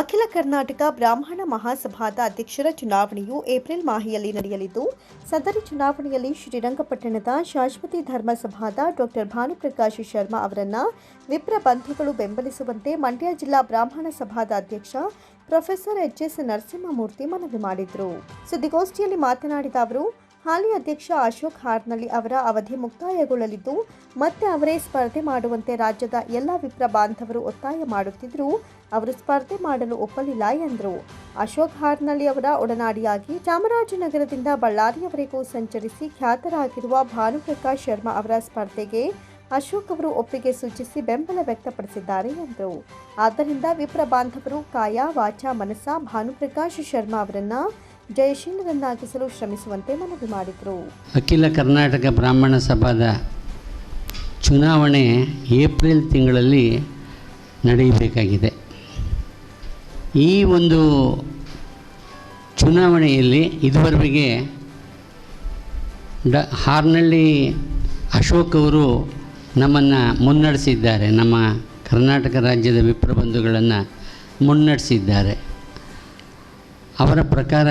ಅಖಿಲ ಕರ್ನಾಟಕ ಬ್ರಾಹ್ಮಣ ಮಹಾಸಭಾದ ಅಧ್ಯಕ್ಷರ ಚುನಾವಣೆಯು ಏಪ್ರಿಲ್ ಮಾಹೆಯಲ್ಲಿ ನಡೆಯಲಿದ್ದು, ಸದರಿ ಚುನಾವಣೆಯಲ್ಲಿ ಶ್ರೀರಂಗಪಟ್ಟಣದ ಶಾಶ್ವತಿ ಧರ್ಮಸಭಾದ ಡಾಕ್ಟರ್ ಭಾನುಪ್ರಕಾಶ್ ಶರ್ಮಾ ಅವರನ್ನು ವಿಪ್ರ ಬಂಧುಗಳು ಬೆಂಬಲಿಸುವಂತೆ ಮಂಡ್ಯ ಜಿಲ್ಲಾ ಬ್ರಾಹ್ಮಣ ಸಭಾದ ಅಧ್ಯಕ್ಷ ಪ್ರೊಫೆಸರ್ ಎಚ್ ಎಸ್ ನರಸಿಂಹಮೂರ್ತಿ ಮನವಿ ಮಾಡಿದರು. ಸುದ್ದಿಗೋಷ್ಠಿಯಲ್ಲಿ ಮಾತನಾಡಿದ ಅವರು ಹಾಲಿ ಅಧ್ಯಕ್ಷ ಅಶೋಕ್ ಹಾರ್ನಳ್ಳಿ ಅವರ ಅವಧಿ ಮುಕ್ತಾಯಗೊಳ್ಳಲಿದ್ದು, ಮತ್ತೆ ಅವರೇ ಸ್ಪರ್ಧೆ ಮಾಡುವಂತೆ ರಾಜ್ಯದ ಎಲ್ಲ ವಿಪ್ರ ಬಾಂಧವರು ಒತ್ತಾಯ ಮಾಡುತ್ತಿದ್ದರೂ ಅವರು ಸ್ಪರ್ಧೆ ಮಾಡಲು ಒಪ್ಪಲಿಲ್ಲ ಎಂದರು. ಅಶೋಕ್ ಹಾರ್ನಳ್ಳಿ ಅವರ ಒಡನಾಡಿಯಾಗಿ ಚಾಮರಾಜನಗರದಿಂದ ಬಳ್ಳಾರಿಯವರೆಗೂ ಸಂಚರಿಸಿ ಖ್ಯಾತರಾಗಿರುವ ಭಾನುಪ್ರಕಾಶ್ ಶರ್ಮಾ ಅವರ ಸ್ಪರ್ಧೆಗೆ ಅಶೋಕ್ ಅವರು ಒಪ್ಪಿಗೆ ಸೂಚಿಸಿ ಬೆಂಬಲ ವ್ಯಕ್ತಪಡಿಸಿದ್ದಾರೆ ಎಂದರು. ಆದ್ದರಿಂದ ವಿಪ್ರ ಬಾಂಧವರು ಕಾಯ, ವಾಚ ಮನಸ ಭಾನುಪ್ರಕಾಶ್ ಶರ್ಮಾ ಅವರನ್ನ ಜಯಶೀಲರನ್ನಾಗಿಸಲು ಶ್ರಮಿಸುವಂತೆ ಮನವಿ ಮಾಡಿದರು. ಅಖಿಲ ಕರ್ನಾಟಕ ಬ್ರಾಹ್ಮಣ ಸಭಾದ ಚುನಾವಣೆ ಏಪ್ರಿಲ್ ತಿಂಗಳಲ್ಲಿ ನಡೆಯಬೇಕಾಗಿದೆ. ಈ ಒಂದು ಚುನಾವಣೆಯಲ್ಲಿ ಇದುವರೆಗೆ ಡ ಹಾರ್ನಳ್ಳಿ ಅಶೋಕ್ ಅವರು ನಮ್ಮನ್ನು ಮುನ್ನಡೆಸಿದ್ದಾರೆ. ನಮ್ಮ ಕರ್ನಾಟಕ ರಾಜ್ಯದ ವಿಪ್ರಬಂಧುಗಳನ್ನು ಮುನ್ನಡೆಸಿದ್ದಾರೆ. ಅವರ ಪ್ರಕಾರ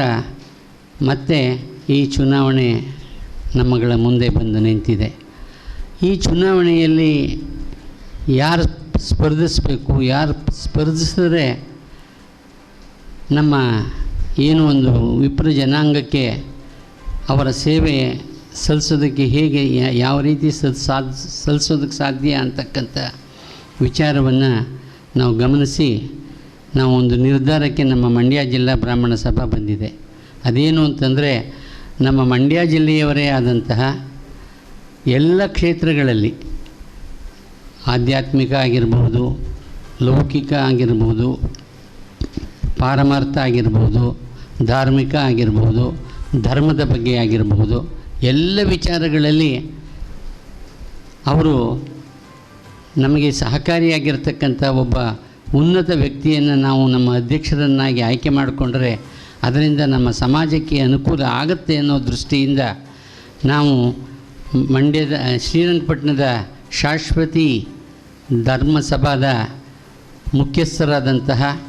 ಮತ್ತೆ ಈ ಚುನಾವಣೆ ನಮ್ಮಗಳ ಮುಂದೆ ಬಂದು ನಿಂತಿದೆ. ಈ ಚುನಾವಣೆಯಲ್ಲಿ ಯಾರು ಸ್ಪರ್ಧಿಸಬೇಕು, ಯಾರು ಸ್ಪರ್ಧಿಸಿದ್ರೆ ನಮ್ಮ ಏನು ಒಂದು ವಿಪ್ರ ಜನಾಂಗಕ್ಕೆ ಅವರ ಸೇವೆ ಸಲ್ಲಿಸೋದಕ್ಕೆ ಹೇಗೆ ಯಾವ ರೀತಿ ಸಲ್ ಸಲ್ಲಿಸೋದಕ್ಕೆ ಸಾಧ್ಯ ಅಂತಕ್ಕಂಥ ವಿಚಾರವನ್ನು ನಾವು ಗಮನಿಸಿ ನಾವು ಒಂದು ನಿರ್ಧಾರಕ್ಕೆ ನಮ್ಮ ಮಂಡ್ಯ ಜಿಲ್ಲಾ ಬ್ರಾಹ್ಮಣ ಸಭಾ ಬಂದಿದೆ. ಅದೇನು ಅಂತಂದರೆ, ನಮ್ಮ ಮಂಡ್ಯ ಜಿಲ್ಲೆಯವರೇ ಆದಂತಹ ಎಲ್ಲ ಕ್ಷೇತ್ರಗಳಲ್ಲಿ ಆಧ್ಯಾತ್ಮಿಕ ಆಗಿರ್ಬೋದು, ಲೌಕಿಕ ಆಗಿರ್ಬೋದು, ಪಾರಮಾರ್ಥ ಆಗಿರ್ಬೋದು, ಧಾರ್ಮಿಕ ಆಗಿರ್ಬೋದು, ಧರ್ಮದ ಬಗ್ಗೆ ಆಗಿರಬಹುದು ಎಲ್ಲ ವಿಚಾರಗಳಲ್ಲಿ ಅವರು ನಮಗೆ ಸಹಕಾರಿಯಾಗಿರ್ತಕ್ಕಂಥ ಒಬ್ಬ ಉನ್ನತ ವ್ಯಕ್ತಿಯನ್ನು ನಾವು ನಮ್ಮ ಅಧ್ಯಕ್ಷರನ್ನಾಗಿ ಆಯ್ಕೆ ಮಾಡಿಕೊಂಡ್ರೆ ಅದರಿಂದ ನಮ್ಮ ಸಮಾಜಕ್ಕೆ ಅನುಕೂಲ ಆಗುತ್ತೆ ಅನ್ನೋ ದೃಷ್ಟಿಯಿಂದ ನಾವು ಮಂಡ್ಯದ ಶ್ರೀರಂಗಪಟ್ಟಣದ ಶಾಶ್ವತಿ ಧರ್ಮಸಭಾದ ಮುಖ್ಯಸ್ಥರಾದಂತಹ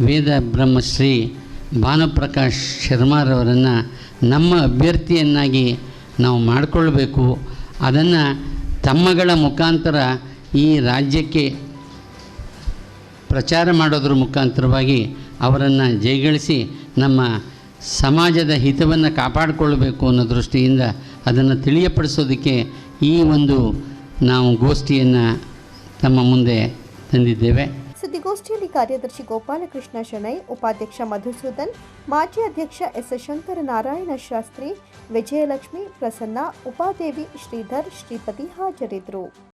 ವೇದ ಬ್ರಹ್ಮಶ್ರೀ ಭಾನುಪ್ರಕಾಶ್ ಶರ್ಮಾರವರನ್ನು ನಮ್ಮ ಅಭ್ಯರ್ಥಿಯನ್ನಾಗಿ ನಾವು ಮಾಡಿಕೊಳ್ಬೇಕು. ಅದನ್ನು ತಮ್ಮಗಳ ಮುಖಾಂತರ ಈ ರಾಜ್ಯಕ್ಕೆ ಪ್ರಚಾರ ಮಾಡೋದ್ರ ಮುಖಾಂತರವಾಗಿ ಅವರನ್ನು ಜಯಗಳಿಸಿ ನಮ್ಮ ಸಮಾಜದ ಹಿತವನ್ನು ಕಾಪಾಡಿಕೊಳ್ಳಬೇಕು ಅನ್ನೋ ದೃಷ್ಟಿಯಿಂದ ಅದನ್ನು ತಿಳಿಯಪಡಿಸೋದಕ್ಕೆ ಈ ಒಂದು ನಾವು ಗೋಷ್ಠಿಯನ್ನು ತಮ್ಮ ಮುಂದೆ ತಂದಿದ್ದೇವೆ. ಸುದ್ದಿಗೋಷ್ಠಿಯಲ್ಲಿ ಕಾರ್ಯದರ್ಶಿ ಗೋಪಾಲಕೃಷ್ಣ ಶೆಣೈ, ಉಪಾಧ್ಯಕ್ಷ ಮಧುಸೂದನ್, ಮಾಜಿ ಅಧ್ಯಕ್ಷ ಎಸ್ ಶಂಕರ ನಾರಾಯಣ ಶಾಸ್ತ್ರಿ, ವಿಜಯಲಕ್ಷ್ಮಿ ಪ್ರಸನ್ನ, ಉಪಾದೇವಿ ಶ್ರೀಧರ್, ಶ್ರೀಪತಿ ಹಾಜರಿದ್ದರು.